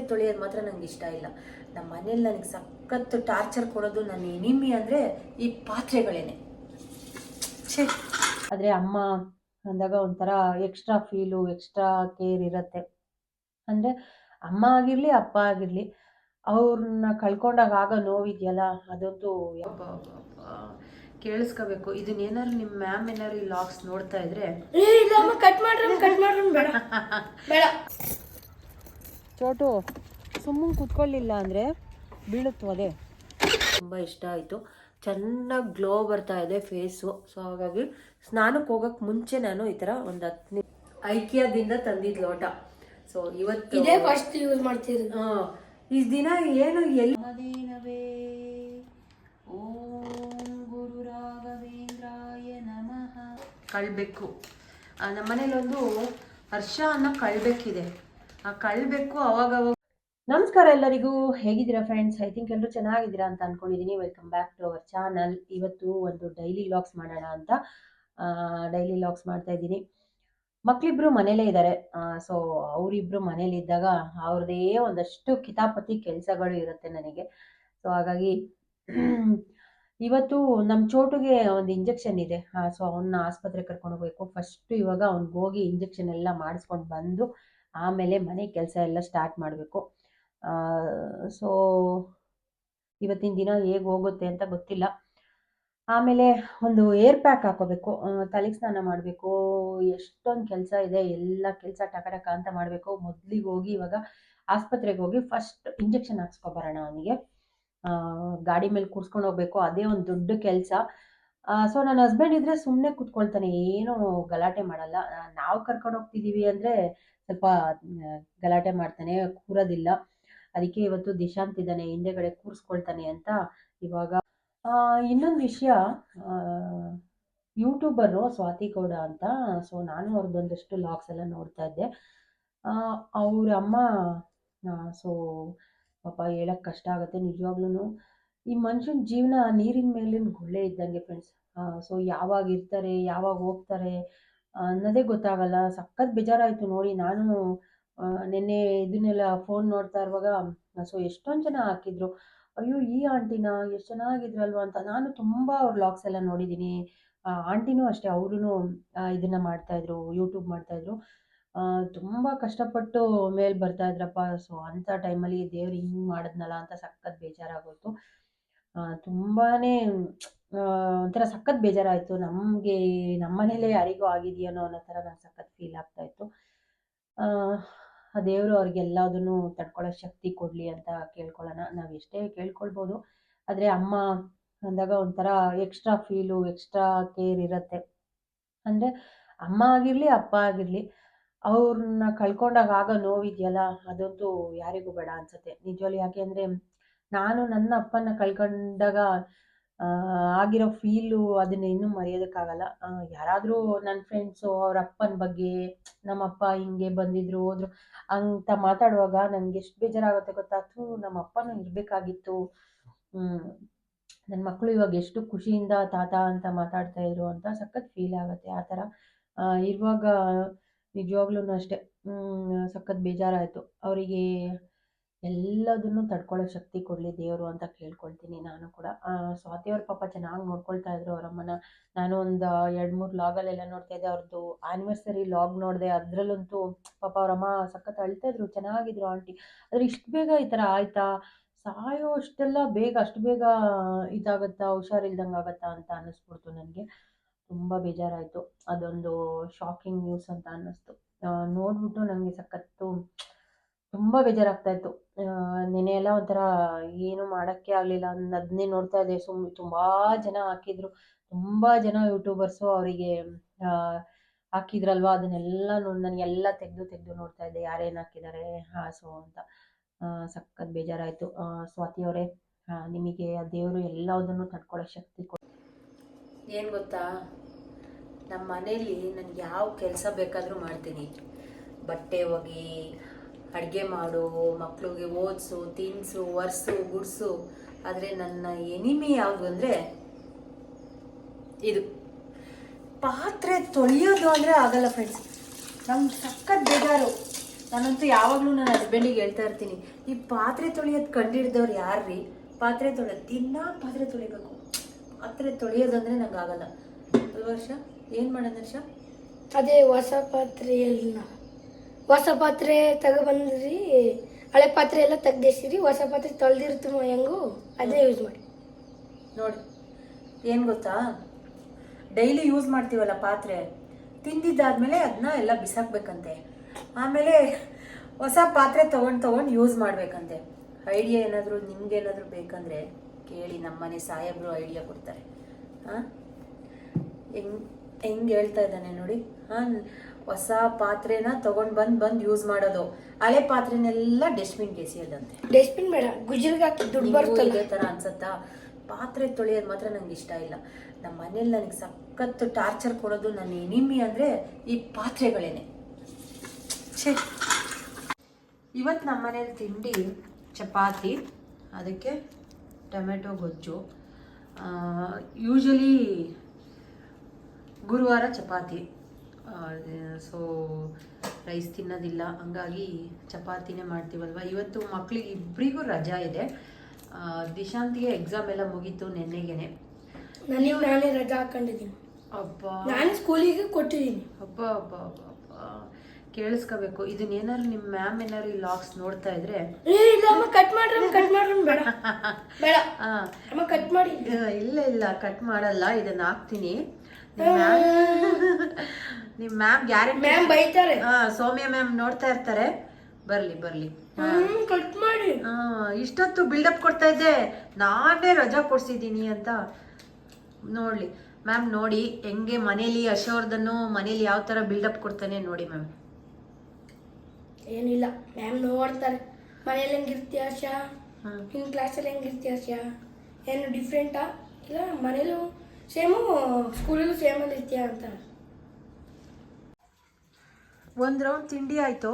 ತೊಳೆಯೋದು ಮಾತ್ರ ನಂಗೆ ಇಷ್ಟ ಇಲ್ಲ. ನಮ್ಮ ಮನೇಲಿ ನನಗೆ ಸಖತ್ತು ಟಾರ್ಚರ್ ಕೊಡೋದು ನನ್ನ ಎನಿಮಿ ಅಂದರೆ ಈ ಪಾತ್ರೆಗಳೇನೆ. ಛೇ. ಆದರೆ ಅಮ್ಮ ಅಂದಾಗ ಒಂಥರ ಎಕ್ಸ್ಟ್ರಾ ಫೀಲು ಎಕ್ಸ್ಟ್ರಾ ಕೇರ್ ಇರುತ್ತೆ. ಅಂದರೆ ಅಮ್ಮ ಆಗಿರಲಿ ಅಪ್ಪ ಆಗಿರಲಿ ಅವ್ರನ್ನ ಕಳ್ಕೊಂಡಾಗ ಆಗ ನೋವಿದೆಯಲ್ಲ ಅದಂತೂ ಕೇಳಿಸ್ಕೋಬೇಕು. ಇದನ್ನೇನಾದ್ರು ನಿಮ್ಮ ಮ್ಯಾಮ್ ಏನಾದ್ರು ಈ ಲಾಕ್ಸ್ ನೋಡ್ತಾ ಇದ್ರೆ ಏ ಇಲ್ಲಮ್ಮ ಕಟ್ ಮಾಡ್ರಿ ಕಟ್ ಮಾಡ್ರಿ ಬೇಡ. ಬೇಡ. ಚೋಟು ಸುಮ್ಮನೆ ಕುತ್ಕೊಳ್ಳಿಲ್ಲ ಅಂದರೆ ಬೀಳುತ್ತೋ ಅದೇ? ತುಂಬ ಇಷ್ಟ ಆಯಿತು. ಚೆನ್ನಾಗಿ ಗ್ಲೋ ಬರ್ತಾ ಇದೆ ಫೇಸು ಸೊ ಹಾಗಾಗಿ ಸ್ನಾನಕ್ಕೆ ಹೋಗೋಕ್ಕೆ ಮುಂಚೆ ನಾನು ಈ ಥರ ಒಂದು ಹತ್ತು ಐಕ್ಯದಿಂದ ತಂದಿದ್ದು ಲೋಟ. ಸೊ ಇವತ್ತು ಇದೇ ಫಸ್ಟ್ ಯೂಸ್ ಮಾಡ್ತೀರಿ. ಹಾಂ ಈ ದಿನ ಏನು ಎಲ್ಲಿ ಓಂ ಗುರು ರಾಘವೇಂದ್ರಾಯ ನಮಃ. ಕಳ್ಬೇಕು. ನಮ್ಮ ಮನೇಲೊಂದು ಹರ್ಷ ಅನ್ನೋ ಕಳ್ಬೇಕಿದೆ. ಕಳ್ಬೇಕು ಅವಾಗ ನಮಸ್ಕಾರ ಎಲ್ಲರಿಗೂ. ಹೇಗಿದ್ದೀರಾ ಫ್ರೆಂಡ್ಸ್ ಐ ಥಿಂಕ್ ಎಲ್ಲರೂ ಚೆನ್ನಾಗಿದ್ದೀರಾ ಅಂತ ಅನ್ಕೊಂಡಿದ್ದೀನಿ welcome back to our channel ಇವತ್ತು ಒಂದು ಡೈಲಿ ಲಾಗ್ಸ್ ಮಾಡೋಣ ಅಂತ ಡೈಲಿ ಲಾಗ್ಸ್ ಮಾಡ್ತಾ ಇದ್ದೀನಿ. ಮಕ್ಕಳಿಬ್ರು ಮನೇಲೇ ಇದ್ದಾರೆ ಸೊ ಅವರಿಬ್ರು ಮನೇಲಿ ಇದ್ದಾಗ ಅವ್ರದ್ದೇ ಒಂದಷ್ಟು ಕಿತಾಪತಿ ಕೆಲಸಗಳು ಇರುತ್ತೆ ನನಗೆ. ಸೊ ಹಾಗಾಗಿ ಇವತ್ತು ನಮ್ಮ ಚೋಟುಗೆ ಒಂದು ಇಂಜೆಕ್ಷನ್ ಇದೆ. ಸೊ ಅವನ್ನ ಆಸ್ಪತ್ರೆ ಕರ್ಕೊಂಡು ಹೋಗ್ಬೇಕು. ಫಸ್ಟ್ ಇವಾಗ ಅವ್ನಿಗೆ ಹೋಗಿ ಇಂಜೆಕ್ಷನ್ ಎಲ್ಲ ಮಾಡಿಸ್ಕೊಂಡು ಬಂದು ಆಮೇಲೆ ಮನೆ ಕೆಲಸ ಎಲ್ಲ ಸ್ಟಾರ್ಟ್ ಮಾಡಬೇಕು. ಸೊ ಇವತ್ತಿನ ದಿನ ಹೇಗೆ ಹೋಗುತ್ತೆ ಅಂತ ಗೊತ್ತಿಲ್ಲ. ಆಮೇಲೆ ಒಂದು ಏರ್ ಪ್ಯಾಕ್ ಹಾಕೋಬೇಕು. ತಲೆಗೆ ಸ್ನಾನ ಮಾಡಬೇಕು. ಎಷ್ಟೊಂದು ಕೆಲಸ ಇದೆ, ಎಲ್ಲ ಕೆಲಸ ಟಕ ಅಂತ ಮಾಡಬೇಕು. ಮೊದಲಿಗೆ ಹೋಗಿ ಇವಾಗ ಆಸ್ಪತ್ರೆಗೆ ಹೋಗಿ ಫಸ್ಟ್ ಇಂಜೆಕ್ಷನ್ ಹಾಕ್ಸ್ಕೊಬರೋಣ ಅವನಿಗೆ. ಗಾಡಿ ಮೇಲೆ ಕೂರ್ಸ್ಕೊಂಡು ಹೋಗ್ಬೇಕು. ಅದೇ ಒಂದು ದೊಡ್ಡ ಕೆಲಸ. ಸೊ ನನ್ನ ಹಸ್ಬೆಂಡ್ ಇದ್ರೆ ಸುಮ್ಮನೆ ಕೂತ್ಕೊಳ್ತಾನೆ. ಏನು ಗಲಾಟೆ ಮಾಡಲ್ಲ. ನಾವು ಕರ್ಕೊಂಡು ಹೋಗ್ತಿದ್ದೀವಿ ಅಂದರೆ ಸ್ವಲ್ಪ ಗಲಾಟೆ ಮಾಡ್ತಾನೆ, ಕೂರೋದಿಲ್ಲ. ಅದಕ್ಕೆ ಇವತ್ತು ದಿಶಾಂತ್ ಇದ್ದಾನೆ ಹಿಂದೆಗಡೆ ಕೂರಿಸ್ಕೊಳ್ತಾನೆ ಅಂತ ಇವಾಗ. ಇನ್ನೊಂದು ವಿಷಯ ಯೂಟ್ಯೂಬರು ಸ್ವಾತಿ ಗೌಡ ಅಂತ, ಸೊ ನಾನು ಅವ್ರದ್ದೊಂದಷ್ಟು ಲಾಗ್ಸ್ ಎಲ್ಲ ನೋಡ್ತಾ ಇದ್ದೆ. ಅವ್ರ ಅಮ್ಮ ಸೊ ಪಾಪ ಹೇಳಕ್ಕೆ ಕಷ್ಟ ಆಗುತ್ತೆ ನಿಜವಾಗ್ಲೂ ಈ ಮನುಷ್ಯನ ಜೀವನ ನೀರಿನ ಮೇಲಿನ ಗುಳ್ಳೆ ಇದ್ದಂಗೆ ಫ್ರೆಂಡ್ಸ್ ಸೊ ಯಾವಾಗ ಇರ್ತಾರೆ, ಯಾವಾಗ ಹೋಗ್ತಾರೆ ಅನ್ನೋದೇ ಗೊತ್ತಾಗಲ್ಲ. ಸಖತ್ ಬೇಜಾರಾಯಿತು ನೋಡಿ. ನಾನು ನಿನ್ನೆ ಇದನ್ನೆಲ್ಲ ಫೋನ್ ನೋಡ್ತಾ ಇರುವಾಗ, ಸೊ ಎಷ್ಟೊಂದು ಜನ ಹಾಕಿದ್ರು. ಅಯ್ಯೋ, ಈ ಆಂಟಿನ? ಎಷ್ಟು ಚೆನ್ನಾಗಿದ್ರಲ್ವ ಅಂತ. ನಾನು ತುಂಬ ಅವ್ರ ಲಾಗ್ಸ್ ಎಲ್ಲ ನೋಡಿದ್ದೀನಿ ಆಂಟಿನೂ ಅಷ್ಟೇ ಅವರು ಇದನ್ನು ಮಾಡ್ತಾಯಿದ್ರು ಯೂಟ್ಯೂಬ್ ಮಾಡ್ತಾಯಿದ್ರು ತುಂಬ ಕಷ್ಟಪಟ್ಟು ಮೇಲೆ ಬರ್ತಾ ಇದ್ರಪ್ಪ. ಸೊ ಅಂಥ ಟೈಮಲ್ಲಿ ದೇವ್ರು ಹಿಂಗೆ ಮಾಡಿದ್ನಲ್ಲ ಅಂತ ಸಖತ್ ಬೇಜಾರಾಗೋಯ್ತು. ತುಂಬಾ ಒಂಥರ ಸಖತ್ ಬೇಜಾರಾಯಿತು. ನಮಗೆ, ನಮ್ಮ ಮನೇಲೇ ಯಾರಿಗೂ ಆಗಿದೆಯೇನೋ ಅನ್ನೋ ಥರ ನಂಗೆ ಸಖತ್ ಫೀಲ್ ಆಗ್ತಾಯಿತ್ತು ಆ ದೇವರು ಅವ್ರಿಗೆಲ್ಲದನ್ನು ತಡ್ಕೊಳ್ಳೋ ಶಕ್ತಿ ಕೊಡಲಿ ಅಂತ ಕೇಳ್ಕೊಳ್ಳೋಣ. ನಾವು ಎಷ್ಟೇ ಕೇಳ್ಕೊಳ್ಬೋದು, ಆದರೆ ಅಮ್ಮ ಅಂದಾಗ ಒಂಥರ ಎಕ್ಸ್ಟ್ರಾ ಫೀಲು ಎಕ್ಸ್ಟ್ರಾ ಕೇರ್ ಇರುತ್ತೆ. ಅಂದರೆ ಅಮ್ಮ ಆಗಿರಲಿ, ಅಪ್ಪ ಆಗಿರಲಿ, ಅವ್ರನ್ನ ಕಳ್ಕೊಂಡಾಗ ಆಗ ನೋವಿದೆಯಲ್ಲ, ಅದಂತೂ ಯಾರಿಗೂ ಬೇಡ ಅನ್ಸುತ್ತೆ. ನಿಜವಾಗ್ಲೂ ಯಾಕೆ ಅಂದರೆ, ನಾನು ನನ್ನ ಅಪ್ಪನ ಕಳ್ಕೊಂಡಾಗ ಆಗಿರೋ ಫೀಲು ಅದನ್ನ ಇನ್ನೂ ಮರೆಯೋದಕ್ಕಾಗಲ್ಲ. ಯಾರಾದರೂ ನನ್ನ ಫ್ರೆಂಡ್ಸು ಅವ್ರ ಅಪ್ಪನ ಬಗ್ಗೆ ನಮ್ಮಪ್ಪ ಹಿಂಗೆ ಬಂದಿದ್ರು, ಹೋದ್ರು, ಅಂತ ಮಾತಾಡುವಾಗ ನನಗೆ ಎಷ್ಟು ಬೇಜಾರಾಗುತ್ತೆ ಗೊತ್ತಾ? ಥೂ, ನಮ್ಮ ಅಪ್ಪನೂ ಇರಬೇಕಾಗಿತ್ತು. ನನ್ನ ಮಕ್ಕಳು ಇವಾಗ ಎಷ್ಟು ಖುಷಿಯಿಂದ ತಾತ ಅಂತ ಮಾತಾಡ್ತಾ ಇದ್ರು ಅಂತ ಸಖತ್ ಫೀಲ್ ಆಗುತ್ತೆ ಆ ಥರ. ಇರುವಾಗ ನಿಜವಾಗ್ಲೂ ಅಷ್ಟೇ. ಸಖತ್ ಬೇಜಾರಾಯಿತು. ಅವರಿಗೆ ಎಲ್ಲದನ್ನು ತಡ್ಕೊಳ್ಳೋ ಶಕ್ತಿ ಕೊಡಲಿ ದೇವರು ಅಂತ ಕೇಳ್ಕೊಳ್ತೀನಿ ನಾನು ಕೂಡ. ಸ್ವಾತಿ ಅವ್ರ ಪಾಪ ಚೆನ್ನಾಗಿ ನೋಡ್ಕೊಳ್ತಾ ಇದ್ರು ಅವರಮ್ಮನ. ನಾನು ಒಂದು ಎರಡು, ಮೂರು ಲಾಗಲ್ಲೆಲ್ಲ ನೋಡ್ತಾ ಇದ್ದೆ. ಅವ್ರದ್ದು ಆ್ಯನಿವರ್ಸರಿ ಲಾಗ್ ನೋಡಿದೆ. ಅದರಲ್ಲಂತೂ ಪಾಪ ಅವರಮ್ಮ ಸಖತ್ ಅಳ್ತಾ ಇದ್ರು. ಚೆನ್ನಾಗಿದ್ರು ಆಂಟಿ. ಆದರೆ ಇಷ್ಟು ಬೇಗ ಈ ಥರ ಆಯ್ತಾ? ಸಾಯೋ ಅಷ್ಟೆಲ್ಲ ಬೇಗ, ಅಷ್ಟು ಬೇಗ ಇದಾಗತ್ತಾ? ಹುಷಾರಿಲ್ದಂಗೆ ಆಗತ್ತಾ ಅಂತ ಅನ್ನಿಸ್ಬಿಡ್ತು ನನಗೆ. ತುಂಬ ಬೇಜಾರಾಯಿತು. ಅದೊಂದು ಶಾಕಿಂಗ್ ನ್ಯೂಸ್ ಅಂತ ಅನ್ನಿಸ್ತು. ನೋಡ್ಬಿಟ್ಟು ನನಗೆ ಸಖತ್ತು ತುಂಬ ಬೇಜಾರಾಗ್ತಾ ಇತ್ತು. ನೆನೆ ಎಲ್ಲ ಒಂಥರ ಏನು ಮಾಡೋಕ್ಕೆ ಆಗಲಿಲ್ಲ. ಅದನ್ನೇ ನೋಡ್ತಾ ಇದ್ದೆ. ಸುಮ್ ತುಂಬ ಜನ ಹಾಕಿದ್ರು. ತುಂಬ ಜನ ಯೂಟ್ಯೂಬರ್ಸು ಅವರಿಗೆ ಹಾಕಿದ್ರಲ್ವ? ಅದನ್ನೆಲ್ಲ ನೋಡಿ, ನನಗೆಲ್ಲ ತೆಗೆದು ತೆಗೆದು ನೋಡ್ತಾ ಇದ್ದೆ. ಯಾರೇನು ಹಾಕಿದ್ದಾರೆ ಹಾಂ, ಸೊ ಅಂತ. ಸಖತ್ ಬೇಜಾರಾಯಿತು. ಸ್ವಾತಿ ಅವರೇ ನಿಮಗೆ ಆ ದೇವರು ಎಲ್ಲದನ್ನು ತಡ್ಕೊಳ್ಳೋ ಶಕ್ತಿ ಕೊಡಿ. ಏನು ಗೊತ್ತಾ? ನಮ್ಮ ಮನೇಲಿ ನನಗೆ ಯಾವ ಕೆಲಸ ಬೇಕಾದರೂ ಮಾಡ್ತೀನಿ. ಬಟ್ಟೆ ಒಗಿ ಅಡುಗೆ ಮಾಡು ಮಕ್ಕಳಿಗೆ ಓದಿಸು ತಿನ್ನಿಸು ಒರೆಸು, ಗುಡಿಸು. ಆದರೆ ನನ್ನ ಎನಿಮಿ ಯಾವುದು ಅಂದರೆ ಇದು. ಪಾತ್ರೆ ತೊಳೆಯೋದು ಅಂದರೆ ಆಗಲ್ಲ ಫ್ರೆಂಡ್ಸ್ ನಮ್ಗೆ ಸಖತ್ ಬೇಜಾರು. ನಾನಂತೂ ಯಾವಾಗಲೂ ನನ್ನ ಹಸ್ಬೆಂಡಿಗೆ ಹೇಳ್ತಾ ಇರ್ತೀನಿ, ಈ ಪಾತ್ರೆ ತೊಳೆಯೋದು ಕಂಡಿಡ್ದವ್ರು ಯಾರ್ರೀ? ಪಾತ್ರೆ ತೊಳೆಯೋದು ದಿನ ಪಾತ್ರೆ ತೊಳಿಬೇಕು. ಪಾತ್ರೆ ತೊಳೆಯೋದಂದ್ರೆ ನಂಗೆ ಆಗಲ್ಲ. ವರ್ಷ ಏನು ಮಾಡೋದು ವರ್ಷ ಅದೇ ಹೊಸ ಪಾತ್ರೆಯಲ್ಲಿ ಹೊಸ ಪಾತ್ರೆ ತಗೊಬಂದ್ರಿ ಹಳೆ ಪಾತ್ರೆ ಎಲ್ಲ ತೆಗ್ದೇಸಿರಿ, ಹೊಸ ಪಾತ್ರೆ ತೊಳೆದಿರ್ತು ಹೆಂಗು, ಅದೇ ಯೂಸ್ ಮಾಡಿ. ನೋಡಿ, ಏನು ಗೊತ್ತಾ? ಡೈಲಿ ಯೂಸ್ ಮಾಡ್ತೀವಲ್ಲ ಪಾತ್ರೆ, ತಿಂದಿದ್ದಾದ್ಮೇಲೆ ಅದನ್ನ ಎಲ್ಲ ಬಿಸಾಕ್ಬೇಕಂತೆ. ಆಮೇಲೆ ಹೊಸ ಪಾತ್ರೆ ತೊಗೊಂಡು ತೊಗೊಂಡು ಯೂಸ್ ಮಾಡಬೇಕಂತೆ. ಐಡಿಯಾ ಏನಾದರೂ ನಿಮ್ಗೇನಾದರೂ ಬೇಕಂದರೆ ಕೇಳಿ ನಮ್ಮನೆ ಸಾಹೇಬರು ಐಡಿಯಾ ಕೊಡ್ತಾರೆ. ಹಾಂ? ಹೆಂಗ್, ಹೆಂಗೆ ಹೇಳ್ತಾ ಇದ್ದಾನೆ ನೋಡಿ. ಹಾಂ? ಹೊಸ ಪಾತ್ರೆನ ತಗೊಂಡ್ ಬಂದು ಬಂದು ಯೂಸ್ ಮಾಡೋದು. ಹಳೆ ಪಾತ್ರೆನೆಲ್ಲ ಡಸ್ಟ್ಬಿನ್ ಎಸೆಯೋದಂತೆ ಡಸ್ಟ್ಬಿನ್ ಬೇಡ ಗುಜರಿಗೆ ಹಾಕಿ ದುಡ್ಡು ನಿಮ್ಗೂ ಬರುತ್ತಲ್ಲ ಇದೇ ತರ ಅನ್ಸತ್ತಾ? ಪಾತ್ರೆ ತೊಳೆಯೋದು ಮಾತ್ರ ನಂಗೆ ಇಷ್ಟ ಇಲ್ಲ. ನಮ್ಮ ಮನೇಲಿ ನನಗೆ ಸಖತ್ತು ಟಾರ್ಚರ್ ಕೊಡೋದು ನನ್ನ ಎನಿಮಿ ಅಂದರೆ ಈ ಪಾತ್ರೆಗಳೇನೆ. ಛೇ. ಇವತ್ತು ನಮ್ಮ ಮನೇಲಿ ತಿಂಡಿ ಚಪಾತಿ ಅದಕ್ಕೆ ಟೊಮೆಟೊ ಗೊಜ್ಜು ಯೂಶಲಿ ಗುರುವಾರ ಚಪಾತಿ. ಸೊ ರೈಸ್ ತಿನ್ನೋದಿಲ್ಲ. ಹಂಗಾಗಿ ಚಪಾತಿನೇ ಮಾಡ್ತೀವಲ್ವ? ಇವತ್ತು ಮಕ್ಳಿಗೆ ಇಬ್ಬರಿಗೂ ರಜಾ ಇದೆ. ದಿಶಾಂತಿಗೆ ಎಕ್ಸಾಮ್ ಎಲ್ಲ ಮುಗೀತು ನೆನ್ನೆಗೆನೆ. ನನಗೆ ನಾನೇ ರಜಾ ಹಾಕೊಂಡಿದ್ದೀನಿ. ಅಪ್ಪ ನಾನು ಸ್ಕೂಲಿಗೆ ಕೊಟ್ಟಿದ್ದೀನಿ. ಅಪ್ಪ ಅಪ್ಪ ಅಬ್ಬ ಅಬ್ಬ. ಕೇಳಿಸ್ಕೋಬೇಕು. ಇದನ್ನೇನಾದ್ರು ನಿಮ್ಮ ಮ್ಯಾಮ್ ಏನಾದ್ರು ಈ ಲಾಕ್ಸ್ ನೋಡ್ತಾ ಇದ್ರೆ. ಕಟ್ ಮಾಡ್ರಿ ಕಟ್ ಮಾಡ್ರಿ ಬೇಡ. ಬೇಡ. ಅಮ್ಮ ಕಟ್ ಮಾಡಿ. ಇಲ್ಲ ಇಲ್ಲ ಕಟ್ ಮಾಡಲ್ಲ. ಇದನ್ನ ಹಾಕ್ತೀನಿ. ನಿಮ್ಮ ಮ್ಯಾಮ್ ಗ್ಯಾರಂಟಿ ಮ್ಯಾಮ್ ಬೈತಾರೆ. ಸೌಮ್ಯ ಮ್ಯಾಮ್ ನೋಡ್ತಾ ಇರ್ತಾರೆ. ಬರ್ಲಿ ಬರ್ಲಿ. ಕಟ್ ಮಾಡಿ. ಆ, ಇಷ್ಟೊತ್ತು ಬಿಲ್ಡಪ್ ಕೊಡ್ತಾ ಇದ್ದೆ. ನಾನೇ ರಜಾ ಕೊಡ್ಸಿದ್ದೀನಿ ಅಂತ ನೋಡ್ಲಿ. ಮ್ಯಾಮ್ ನೋಡಿ ಹೆಂಗೆ ಮನೇಲಿ ಅಶೋರ್ದನ್ನು ಮನೇಲಿ ಯಾವ ಥರ ಬಿಲ್ಡಪ್ ಕೊಡ್ತಾನೆ ನೋಡಿ ಮ್ಯಾಮ್. ಏನಿಲ್ಲ ಮ್ಯಾಮ್ ನೋಡ್ತಾರೆ. ಮನೇಲಿ ಹೆಂಗಿರ್ತೀಯ ಆಶಾ ಹ್ಞೂ ನಿನ್ನ ಕ್ಲಾಸಲ್ಲಿ ಹೆಂಗಿರ್ತೀಯ ಆಶಾ ಏನು ಡಿಫ್ರೆಂಟಾ ಇಲ್ಲ ಮನೇಲೂ ಸೇಮು ಸ್ಕೂಲಲ್ಲೂ ಸೇಮಲ್ಲಿ ಇರ್ತೀಯ ಅಂತ. ಒಂದು ರೌಂಡ್ ತಿಂಡಿ ಆಯಿತು.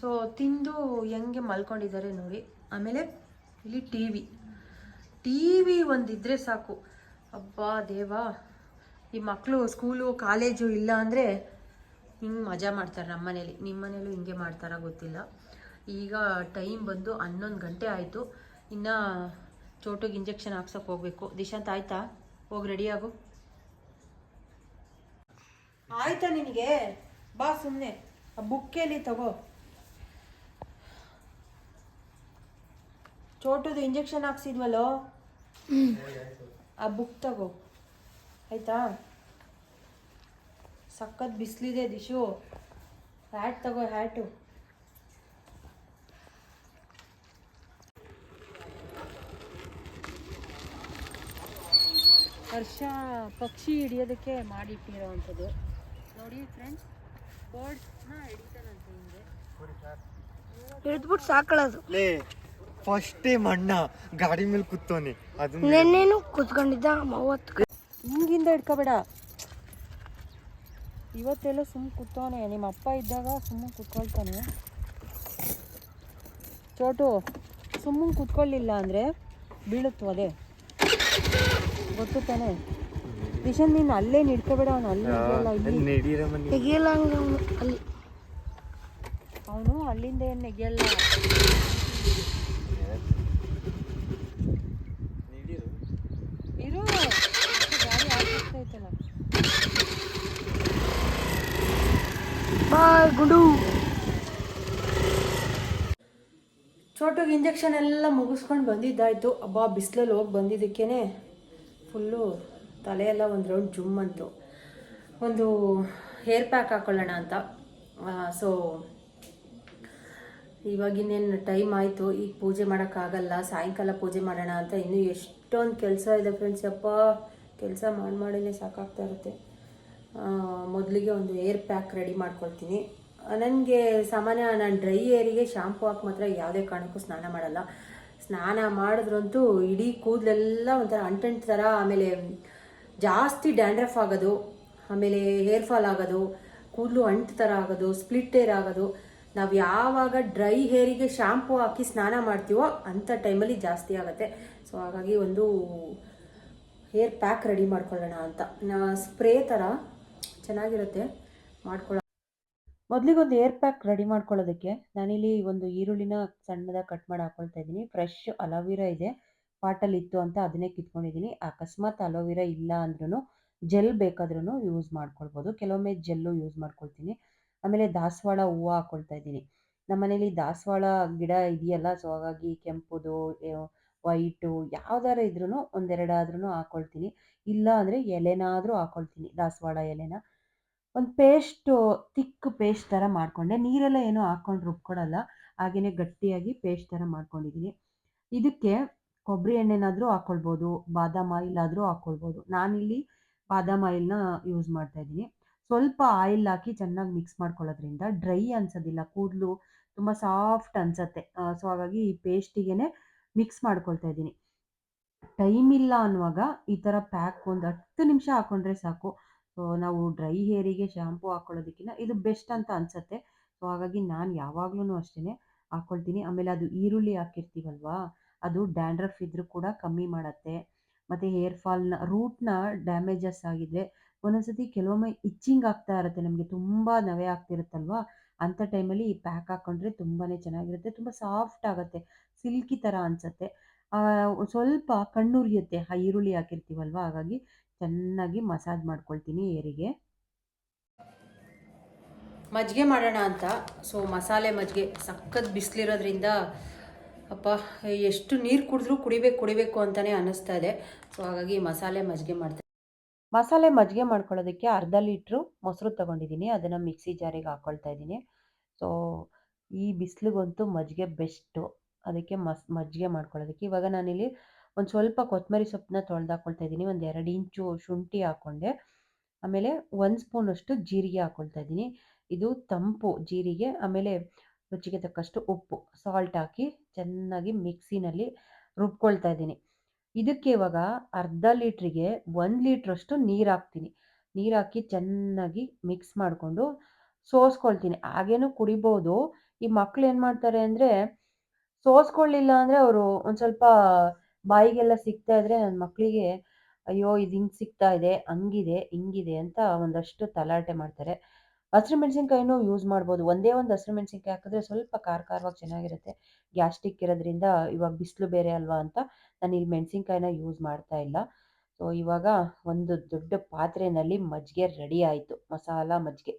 ಸೊ ತಿಂದು ಹೆಂಗೆ ಮಲ್ಕೊಂಡಿದ್ದಾರೆ ನೋಡಿ. ಆಮೇಲೆ ಇಲ್ಲಿ ಟಿ ವಿ. ಟಿ ವಿ ಒಂದಿದ್ರೆ ಸಾಕು. ಅಬ್ಬಾ ದೇವಾ ಈ ಮಕ್ಕಳು ಸ್ಕೂಲು, ಕಾಲೇಜು ಇಲ್ಲ ಅಂದರೆ ಹಿಂಗೆ ಮಜಾ ಮಾಡ್ತಾರೆ ನಮ್ಮ ಮನೇಲಿ. ನಿಮ್ಮ ಮನೇಲೂ ಹಿಂಗೆ ಮಾಡ್ತಾರ ಗೊತ್ತಿಲ್ಲ. ಈಗ ಟೈಮ್ ಬಂದು ಹನ್ನೊಂದು ಗಂಟೆ ಆಯಿತು. ಇನ್ನು ಚೋಟಿಗೆ ಇಂಜೆಕ್ಷನ್ ಹಾಕ್ಸೋಕೆ ಹೋಗಬೇಕು. ದಿಶಾಂತ್, ಆಯ್ತಾ? ಹೋಗಿ ರೆಡಿಯಾಗು ಆಯ್ತಾ ನಿನಗೆ? ಬಾ ಸುಮ್ಮನೆ ಆ ಬುಕ್ಕೇಲಿ ತಗೋ. ಚೋಟುದು ಇಂಜೆಕ್ಷನ್ ಹಾಕ್ಸಿದ್ವಲ್ಲೋ? ಆ ಬುಕ್ ತಗೋ. ಆಯ್ತಾ? ಸಖತ್ ಬಿಸಿಲಿದೆ ದಿಶು. ಹ್ಯಾಟ್ ತಗೋ, ಹ್ಯಾಟು. ವರ್ಷ ಪಕ್ಷಿ ಹಿಡಿಯೋದಕ್ಕೆ ಮಾಡಿಟ್ಟಿರೋವಂಥದ್ದು ನೋಡಿ ಫ್ರೆಂಡ್ಸ್ ಹಿಡಿದ್ಬಿಟ್ಟು ಸಾಕೊಳ್ಳೋದು ಲೇ ಫಸ್ಟ್ ಟೈಮ್ ಅಣ್ಣ ಗಾಡಿ ಮೇಲೆ ಕೂತೋನೆ ಅದು ನೆನ್ನೇನು ಕೂತ್ಕೊಂಡಿದ್ದ ಮೂವತ್ತು ಹಿಂಗಿಂದ ಹಿಡ್ಕೋಬೇಡ. ಇವತ್ತೆಲ್ಲ ಸುಮ್ಮ ಕೂತವನೆ. ನಿಮ್ಮ ಅಪ್ಪ ಇದ್ದಾಗ ಸುಮ್ಮನೆ ಕೂತ್ಕೊಳ್ತಾನೆ. ಚೋಟು ಸುಮ್ಮನೆ ಕೂತ್ಕೊಳ್ಳಿಲ್ಲ ಅಂದರೆ ಬೀಳುತ್ತು ಅದೇ? ಗೊತ್ತು ತಾನೆ? ದಿಶನ್ ನೀನು ಅಲ್ಲೇ ನಿಡ್ಕೋಬೇಡ ಅವನು ಅಲ್ಲೇ ತೆಗಿಯಲ್ಲ ಹಂಗೆ ಅವ್ನು ಅಲ್ಲಿ. ಅವನು ಅಲ್ಲಿಂದ ಏನು ನೆಗೆಯಲ್ಲ? ಇರು ಗಾಡಿ ಆಗ್ತೈತಲ್ಲ ಬಾಯ್ ಗುಂಡು. ಚೋಟುಗೆ ಇಂಜೆಕ್ಷನ್ ಎಲ್ಲ ಮುಗಿಸ್ಕೊಂಡು ಬಂದಿದ್ದಾಯ್ತು. ಅಬ್ಬಾ ಬಿಸಿಲಲ್ಲಿ ಹೋಗಿ ಬಂದಿದ್ದಕ್ಕೇನೆ. ಫುಲ್ಲು. ತಲೆಯೆಲ್ಲ ಒಂದು ರೌಂಡ್ ಜುಮ್ ಅಂತು. ಒಂದು ಹೇರ್ ಪ್ಯಾಕ್ ಹಾಕೊಳ್ಳೋಣ ಅಂತ. ಸೊ ಇವಾಗಿನ್ನೇನು ಟೈಮ್ ಆಯಿತು. ಈಗ ಪೂಜೆ ಮಾಡೋಕ್ಕಾಗಲ್ಲ ಸಾಯಂಕಾಲ ಪೂಜೆ ಮಾಡೋಣ ಅಂತ ಇನ್ನೂ ಎಷ್ಟೊಂದು ಕೆಲಸ ಇದೆ ಫ್ರೆಂಡ್ಸ್ ಅಪ್ಪ ಕೆಲಸ ಮಾಡಿ ಮಾಡಿನೇ ಸಾಕಾಗ್ತಾ ಇರುತ್ತೆ. ಮೊದಲಿಗೆ ಒಂದು ಏರ್ ಪ್ಯಾಕ್ ರೆಡಿ ಮಾಡ್ಕೊಳ್ತೀನಿ. ನನಗೆ ಸಾಮಾನ್ಯ ನಾನು ಡ್ರೈ ಏರಿಗೆ ಶಾಂಪು ಹಾಕಿ ಮಾತ್ರ ಯಾವುದೇ ಕಾರಣಕ್ಕೂ ಸ್ನಾನ ಮಾಡಲ್ಲ. ಸ್ನಾನ ಮಾಡಿದ್ರಂತೂ ಇಡೀ ಕೂದಲೆಲ್ಲ ಒಂಥರ ಅಂಟಂಟ್ ಥರ ಆಮೇಲೆ ಜಾಸ್ತಿ ಡ್ಯಾಂಡ್ರಫ್ ಆಗೋದು, ಆಮೇಲೆ ಹೇರ್ ಫಾಲ್ ಆಗೋದು, ಕೂದಲು ಅಂಟು ಥರ ಆಗೋದು, ಸ್ಪ್ಲಿಟ್ ಹೇರ್ ಆಗೋದು, ನಾವು ಯಾವಾಗ ಡ್ರೈ ಹೇರಿಗೆ ಶ್ಯಾಂಪು ಹಾಕಿ ಸ್ನಾನ ಮಾಡ್ತೀವೋ ಅಂಥ ಟೈಮಲ್ಲಿ ಜಾಸ್ತಿ ಆಗುತ್ತೆ. ಸೊ, ಹಾಗಾಗಿ ಒಂದು ಹೇರ್ ಪ್ಯಾಕ್ ರೆಡಿ ಮಾಡ್ಕೊಳ್ಳೋಣ ಅಂತ. ಸ್ಪ್ರೇ ಥರ ಚೆನ್ನಾಗಿರುತ್ತೆ ಮಾಡ್ಕೊಳ್ಳೋ ಮೊದಲಿಗೊಂದು ಏರ್ ಪ್ಯಾಕ್ ರೆಡಿ ಮಾಡ್ಕೊಳ್ಳೋದಕ್ಕೆ ನಾನಿಲ್ಲಿ ಒಂದು ಈರುಳ್ಳಿನ ಸಣ್ಣದಾಗಿ ಕಟ್ ಮಾಡಿ ಹಾಕೊಳ್ತಾ ಇದ್ದೀನಿ. ಫ್ರೆಶ್ ಅಲೋವಿರಾ ಇದೆ. ಪಾಟಲ್ಲಿ ಇತ್ತು ಅಂತ ಅದನ್ನೇ ಕಿತ್ಕೊಂಡಿದ್ದೀನಿ. ಅಕಸ್ಮಾತ್ ಅಲೋವಿರಾ ಇಲ್ಲ ಅಂದ್ರೂ ಜೆಲ್ ಬೇಕಾದ್ರೂ ಯೂಸ್ ಮಾಡ್ಕೊಳ್ಬೋದು. ಕೆಲವೊಮ್ಮೆ ಜೆಲ್ಲು ಯೂಸ್ ಮಾಡ್ಕೊಳ್ತೀನಿ. ಆಮೇಲೆ ದಾಸವಾಳ ಹೂವು ಹಾಕ್ಕೊಳ್ತಾ ಇದ್ದೀನಿ. ನಮ್ಮ ಮನೇಲಿ ದಾಸವಾಳ ಗಿಡ ಇದೆಯಲ್ಲ, ಸೊ ಹಾಗಾಗಿ ಕೆಂಪುದು ವೈಟು ಯಾವ್ದಾರ ಇದ್ರೂ ಒಂದೆರಡಾದ್ರೂ ಹಾಕ್ಕೊಳ್ತೀನಿ ಇಲ್ಲ ಅಂದರೆ ಎಲೆನಾದರೂ ಹಾಕ್ಕೊಳ್ತೀನಿ ದಾಸವಾಳ ಎಲೆನ. ಒಂದು ಪೇಸ್ಟು, ತಿಕ್ ಪೇಸ್ಟ್ ಥರ ಮಾಡಿಕೊಂಡೆ. ನೀರೆಲ್ಲ ಏನೂ ಹಾಕ್ಕೊಂಡು ರುಬ್ಕೊಡಲ್ಲ ಹಾಗೆಯೇ ಗಟ್ಟಿಯಾಗಿ ಪೇಸ್ಟ್ ಥರ ಮಾಡ್ಕೊಂಡಿದ್ದೀನಿ. ಇದಕ್ಕೆ ಕೊಬ್ಬರಿ ಎಣ್ಣೆನಾದರೂ ಹಾಕ್ಕೊಳ್ಬೋದು ಬಾದಾಮ್ ಆಯಿಲ್ ಆದರೂ ಹಾಕ್ಕೊಳ್ಬೋದು ನಾನಿಲ್ಲಿ ಬಾದಾಮ್ ಆಯಿಲ್ನ ಯೂಸ್ ಮಾಡ್ತಾ ಇದ್ದೀನಿ. ಸ್ವಲ್ಪ ಆಯಿಲ್ ಹಾಕಿ ಚೆನ್ನಾಗಿ ಮಿಕ್ಸ್ ಮಾಡ್ಕೊಳ್ಳೋದ್ರಿಂದ ಡ್ರೈ ಅನ್ಸೋದಿಲ್ಲ, ಕೂದಲು ತುಂಬ ಸಾಫ್ಟ್ ಅನ್ಸತ್ತೆ. ಸೊ ಹಾಗಾಗಿ ಈ ಪೇಸ್ಟಿಗೆ ಮಿಕ್ಸ್ ಮಾಡ್ಕೊಳ್ತಾ ಇದ್ದೀನಿ. ಟೈಮ್ ಇಲ್ಲ ಅನ್ನುವಾಗ ಈ ಥರ ಪ್ಯಾಕ್ ಒಂದು ಹತ್ತು ನಿಮಿಷ ಹಾಕ್ಕೊಂಡ್ರೆ ಸಾಕು. ಸೊ ನಾವು ಡ್ರೈ ಹೇರಿಗೆ ಶ್ಯಾಂಪು ಹಾಕೊಳ್ಳೋದಕ್ಕಿಂತ ಇದು ಬೆಸ್ಟ್ ಅಂತ ಅನ್ಸತ್ತೆ. ಸೊ ಹಾಗಾಗಿ ನಾನು ಯಾವಾಗ್ಲೂ ಅಷ್ಟೇ ಹಾಕ್ಕೊಳ್ತೀನಿ ಆಮೇಲೆ ಅದು ಈರುಳ್ಳಿ ಹಾಕಿರ್ತೀವಲ್ವಾ? ಅದು ಡ್ಯಾಂಡ್ರಫ್ ಇದ್ರೂ ಕೂಡ ಕಮ್ಮಿ ಮಾಡುತ್ತೆ. ಮತ್ತು ಹೇರ್ ಫಾಲ್ನ ರೂಟ್ನ ಡ್ಯಾಮೇಜಸ್ ಆಗಿದ್ರೆ ಒಂದೊಂದ್ಸತಿ ಕೆಲವೊಮ್ಮೆ ಇಚ್ಚಿಂಗ್ ಆಗ್ತಾ ಇರುತ್ತೆ, ನಮಗೆ ತುಂಬ ನವೆ ಆಗ್ತಿರುತ್ತಲ್ವಾ? ಅಂಥ ಟೈಮಲ್ಲಿ ಈ ಪ್ಯಾಕ್ ಹಾಕ್ಕೊಂಡ್ರೆ ತುಂಬಾ ಚೆನ್ನಾಗಿರುತ್ತೆ, ತುಂಬ ಸಾಫ್ಟ್ ಆಗುತ್ತೆ, ಸಿಲ್ಕಿ ಥರ ಅನಿಸುತ್ತೆ. ಸ್ವಲ್ಪ ಕಣ್ಣುರಿಯುತ್ತೆ ಆ ಈರುಳ್ಳಿ ಹಾಕಿರ್ತೀವಲ್ವ? ಹಾಗಾಗಿ ಚೆನ್ನಾಗಿ ಮಸಾಜ್ ಮಾಡ್ಕೊಳ್ತೀನಿ ಏರಿಗೆ ಮಜ್ಜಿಗೆ ಮಾಡೋಣ ಅಂತ. ಸೊ, ಮಸಾಲೆ ಮಜ್ಜಿಗೆ ಸಖತ್ ಬಿಸಿಲಿರೋದ್ರಿಂದ ಅಪ್ಪ, ಎಷ್ಟು ನೀರು ಕುಡಿದ್ರೂ ಕುಡಿಬೇಕು ಕುಡಿಬೇಕು ಅಂತಲೇ ಅನ್ನಿಸ್ತಾ ಇದೆ. ಸೊ ಹಾಗಾಗಿ ಮಸಾಲೆ ಮಜ್ಜಿಗೆ ಮಾಡ್ತೀನಿ ಮಸಾಲೆ ಮಜ್ಜಿಗೆ ಮಾಡ್ಕೊಳ್ಳೋದಕ್ಕೆ ಅರ್ಧ ಲೀಟ್ರು ಮೊಸರು ತೊಗೊಂಡಿದ್ದೀನಿ. ಅದನ್ನು ಮಿಕ್ಸಿ ಜಾರಿಗೆ ಹಾಕ್ಕೊಳ್ತಾ ಇದ್ದೀನಿ. ಸೊ ಈ ಬಿಸಿಲಿಗಂತೂ ಮಜ್ಜಿಗೆ ಬೆಸ್ಟು. ಅದಕ್ಕೆ ಮಸ್, ಮಜ್ಜಿಗೆ ಮಾಡ್ಕೊಳ್ಳೋದಕ್ಕೆ. ಇವಾಗ ನಾನಿಲ್ಲಿ ಒಂದು ಸ್ವಲ್ಪ ಕೊತ್ತಂಬರಿ ಸೊಪ್ಪನ್ನ ತೊಳೆದು ಹಾಕ್ಕೊಳ್ತಾ ಇದ್ದೀನಿ. ಒಂದು ಎರಡು ಇಂಚು ಶುಂಠಿ ಹಾಕ್ಕೊಂಡೆ ಆಮೇಲೆ ಒಂದು ಸ್ಪೂನಷ್ಟು ಜೀರಿಗೆ ಹಾಕ್ಕೊಳ್ತಾ ಇದ್ದೀನಿ. ಇದು ತಂಪು ಜೀರಿಗೆ. ಆಮೇಲೆ ರುಚಿಗೆ ತಕ್ಕಷ್ಟು ಉಪ್ಪು ಸಾಲ್ಟ್ ಹಾಕಿ ಚೆನ್ನಾಗಿ ಮಿಕ್ಸಿನಲ್ಲಿ ರುಬ್ಕೊಳ್ತಾ ಇದ್ದೀನಿ. ಇದಕ್ಕೆ ಇವಾಗ ಅರ್ಧ ಲೀಟ್ರಿಗೆ ಒಂದು ಲೀಟ್ರಷ್ಟು ನೀರು ಹಾಕ್ತೀನಿ. ನೀರು ಹಾಕಿ ಚೆನ್ನಾಗಿ ಮಿಕ್ಸ್ ಮಾಡಿಕೊಂಡು ಸೋಸ್ಕೊಳ್ತೀನಿ. ಹಾಗೇನೂ ಕುಡಿಬೋದು. ಈ ಮಕ್ಳು ಏನು ಮಾಡ್ತಾರೆ ಅಂದರೆ ಸೋಸ್ಕೊಳ್ಳಿಲ್ಲ ಅಂದರೆ ಅವರು ಒಂದು ಸ್ವಲ್ಪ ಬಾಯಿಗೆಲ್ಲ ಸಿಗ್ತಾ ಇದ್ರೆ ನನ್ನ ಮಕ್ಕಳಿಗೆ ಅಯ್ಯೋ, ಇದು ಹಿಂಗೆ ಸಿಗ್ತಾ ಇದೆ, ಹಂಗಿದೆ, ಹಿಂಗಿದೆ ಅಂತ ಒಂದಷ್ಟು ತಲಾಟೆ ಮಾಡ್ತಾರೆ. ಹಸಿರು ಮೆಣಸಿನ್ಕಾಯಿನೂ ಯೂಸ್ ಮಾಡ್ಬೋದು. ಒಂದೇ ಒಂದು ಹಸಿರು ಮೆಣಸಿನ್ಕಾಯಿ ಹಾಕಿದ್ರೆ ಸ್ವಲ್ಪ ಖಾರ ಖಾರವಾಗಿ ಚೆನ್ನಾಗಿರುತ್ತೆ. ಗ್ಯಾಸ್ಟಿಕ್ ಇರೋದ್ರಿಂದ ಇವಾಗ ಬಿಸಿಲು ಬೇರೆ ಅಲ್ವಾ ಅಂತ ನಾನು ಇಲ್ಲಿ ಮೆಣಸಿನ್ಕಾಯಿನ ಯೂಸ್ ಮಾಡ್ತಾ ಇಲ್ಲ. ಸೊ ಇವಾಗ ಒಂದು ದೊಡ್ಡ ಪಾತ್ರೆಯಲ್ಲಿ ಮಜ್ಜಿಗೆ ರೆಡಿ ಆಯಿತು. ಮಸಾಲ ಮಜ್ಜಿಗೆ.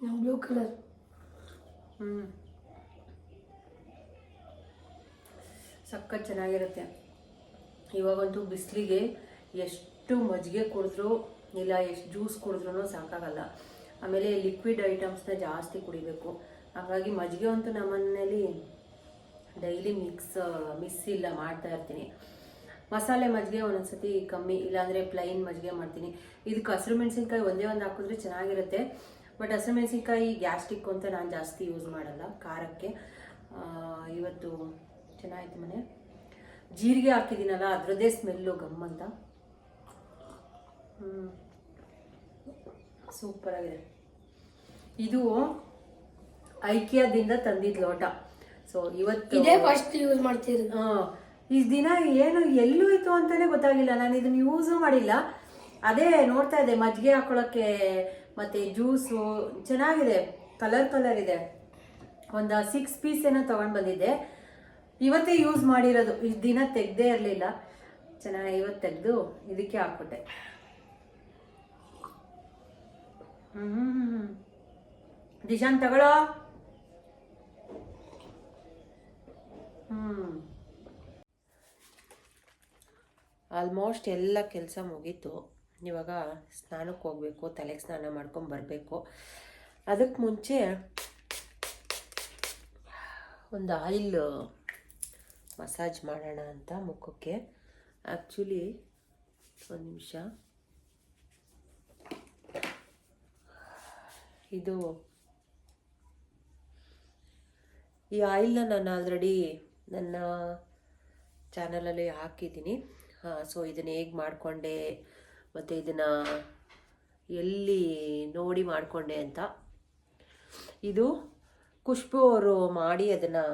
ಬ್ಲೂ ಕಲರ್ ಹ್ಞೂ ಸಖತ್ ಚೆನ್ನಾಗಿರುತ್ತೆ. ಇವಾಗಂತೂ ಬಿಸಿಲಿಗೆ ಎಷ್ಟು ಮಜ್ಜಿಗೆ ಕುಡಿದ್ರೂ ಇಲ್ಲ ಎಷ್ಟು ಜ್ಯೂಸ್ ಕುಡಿದ್ರೂ ಸಾಕಾಗಲ್ಲ. ಆಮೇಲೆ ಲಿಕ್ವಿಡ್ ಐಟಮ್ಸ್ನ ಜಾಸ್ತಿ ಕುಡಿಬೇಕು. ಹಾಗಾಗಿ ಮಜ್ಜಿಗೆ ಅಂತೂ ನಮ್ಮ ಮನೆಯಲ್ಲಿ ಡೈಲಿ ಮಿಕ್ಸ್ ಮಿಸ್ ಇಲ್ಲ, ಮಾಡ್ತಾ ಇರ್ತೀನಿ. ಮಸಾಲೆ ಮಜ್ಜಿಗೆ ಒಂದೊಂದ್ಸತಿ ಕಮ್ಮಿ, ಇಲ್ಲಾಂದರೆ ಪ್ಲೈನ್ ಮಜ್ಜಿಗೆ ಮಾಡ್ತೀನಿ. ಇದಕ್ಕೆ ಹಸಿರು ಮೆಣಸಿನ್ಕಾಯಿ ಒಂದೇ ಒಂದು ಹಾಕಿದ್ರೆ ಚೆನ್ನಾಗಿರುತ್ತೆ. ಬಟ್ ಹಸಿರು ಮೆಣಸಿನ್ಕಾಯಿ ಗ್ಯಾಸ್ಟಿಕ್ ಅಂತ ನಾನು ಜಾಸ್ತಿ ಯೂಸ್ ಮಾಡಲ್ಲ, ಖಾರಕ್ಕೆ. ಇವತ್ತು ಚೆನ್ನಾಗಿತ್ತು ಮನೆ. ಜೀರಿಗೆ ಹಾಕಿದ್ದೀನಲ್ಲ, ಅದರದ್ದೇ ಸ್ಮೆಲ್ಲು ಗಮ್ ಅಂತ ಹ್ಞೂ ಸೂಪರಾಗಿದೆ ಇದು ಐಕಿಯಾದಿಂದ ತಂದಿದ್ ಲೋಟ. ಸೊ ಇವತ್ತು ಇದೇ ಫಸ್ಟ್ ಯೂಸ್ ಮಾಡ್ತೀರಿ. ಈ ದಿನ ಏನು ಎಲ್ಲೂ ಇತ್ತು ಅಂತಾನೆ ಗೊತ್ತಾಗಿಲ್ಲ. ನಾನು ಇದನ್ನ ಯೂಸ್ ಮಾಡಿಲ್ಲ. ಅದೇ ನೋಡ್ತಾ ಇದ್ದೆ ಮಜ್ಜಿಗೆ ಹಾಕೊಳಕ್ಕೆ ಮತ್ತೆ ಜ್ಯೂಸು ಚೆನ್ನಾಗಿದೆ. ಕಲರ್ ಕಲರ್ ಇದೆ. ಒಂದು ಸಿಕ್ಸ್ ಪೀಸ್ ಏನೋ ತಗೊಂಡು ಬಂದಿದ್ದೆ. ಇವತ್ತೇ ಯೂಸ್ ಮಾಡಿರೋದು. ಈ ದಿನ ತೆಗ್ದೇ ಇರಲಿಲ್ಲ. ಚೆನ್ನಾಗಿ ಇವತ್ತು ತೆಗೆದು ಇದಕ್ಕೆ ಹಾಕ್ಬಿಟ್ಟೆ. ಹ್ಮ್. ದಿಶಾನ್ ತಗೊಳ್ಳೋ? ಹ್ಮ್. ಆಲ್ಮೋಸ್ಟ್ ಎಲ್ಲ ಕೆಲಸ ಮುಗೀತು. ಇವಾಗ ಸ್ನಾನಕ್ಕೆ ಹೋಗಬೇಕು, ತಲೆಗೆ ಸ್ನಾನ ಮಾಡ್ಕೊಂಡು ಬರಬೇಕು. ಅದಕ್ಕೆ ಮುಂಚೆ ಒಂದು ಆಯಿಲ್ ಮಸಾಜ್ ಮಾಡೋಣ ಅಂತ ಮುಖಕ್ಕೆ. ಆ್ಯಕ್ಚುಲಿ ಒಂದು ನಿಮಿಷ. ಇದು. ಈ ಆಯಿಲ್ನ ನಾನು ಆಲ್ರೆಡಿ ನನ್ನ ಚಾನಲಲ್ಲಿ ಹಾಕಿದ್ದೀನಿ. ಸೊ ಇದನ್ನು ಹೇಗೆ ಮಾಡಿಕೊಂಡೆ ಮತ್ತು ಇದನ್ನು ಎಲ್ಲಿ ನೋಡಿ ಮಾಡಿಕೊಂಡೆ ಅಂತ. ಇದು ಖುಷ್ಬು ಅವರು ಮಾಡಿ ಅದನ್ನು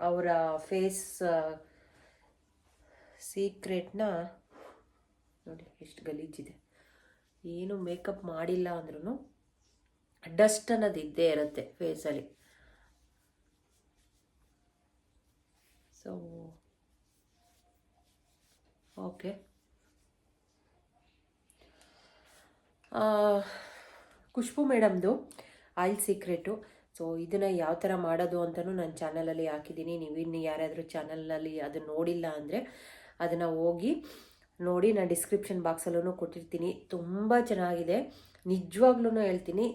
ಅವರ ಫೇಸ್ ಸೀಕ್ರೆಟ್ನ ನೋಡಿ, ಎಷ್ಟು ಗಲೀಜಿದೆ. ಏನು ಮೇಕಪ್ ಮಾಡಿಲ್ಲ ಅಂದ್ರೂ ಡಸ್ಟ್ ಅನ್ನೋದು ಇದ್ದೇ ಇರುತ್ತೆ ಫೇಸಲ್ಲಿ ಸೊ ಓಕೆ ಖುಷ್ಬು ಮೇಡಮ್ದು ಆಯಿಲ್ ಸೀಕ್ರೆಟು ಸೊ ಇದನ್ನು ಯಾವ ಥರ ಮಾಡೋದು ಅಂತಲೂ ನಾನು ಚಾನಲಲ್ಲಿ ಹಾಕಿದ್ದೀನಿ ನೀವು ಇನ್ನು ಯಾರಾದರೂ ಚಾನಲಲ್ಲಿ ಅದು ನೋಡಿಲ್ಲ ಅಂದರೆ ಅದನ್ನು ಹೋಗಿ ನೋಡಿ, ನಾನು ಡಿಸ್ಕ್ರಿಪ್ಷನ್ ಬಾಕ್ಸಲ್ಲೂ ಕೊಟ್ಟಿರ್ತೀನಿ. ತುಂಬ ಚೆನ್ನಾಗಿದೆ. ನಿಜವಾಗ್ಲೂ ಹೇಳ್ತೀನಿ